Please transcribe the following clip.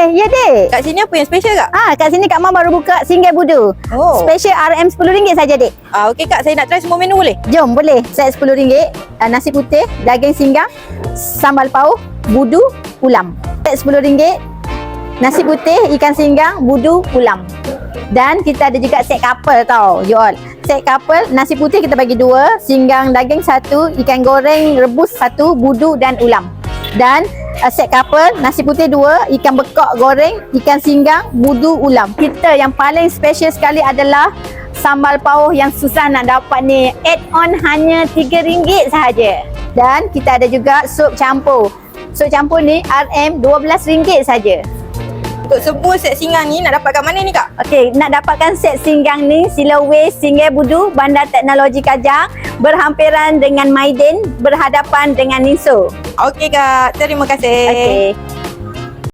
Eh, ya dek. Kat sini apa yang special kak? Ah, kat sini Kak Mam baru buka singgah budu. Oh. Special RM RM10 saja dek. Ah, okey kak, saya nak try semua menu boleh? Jom boleh. Set RM10. Uh, nasi putih, daging singgang, sambal pauh, budu, ulam. Set RM10. Nasi putih, ikan singgang, budu, ulam. Dan kita ada juga set couple tau, you all. Set couple, nasi putih kita bagi dua, singgang daging satu, ikan goreng rebus satu, budu dan ulam. Dan uh, set couple, nasi putih dua, ikan bekak goreng, ikan singgang, budu, ulam. Kita yang paling special sekali adalah sambal pauh yang susah nak dapat ni. Add on hanya RM3 sahaja. Dan kita ada juga sup campur. Sup campur ni RM RM12 saja. Untuk semua set singang ni nak dapat kat mana ni kak? Okey, nak dapatkan set singgang ni, Sila Way Singgah Budu, Bandar Teknologi Kajang, berhampiran dengan Maidin, berhadapan dengan Niso. Okey kak, terima kasih. Okey.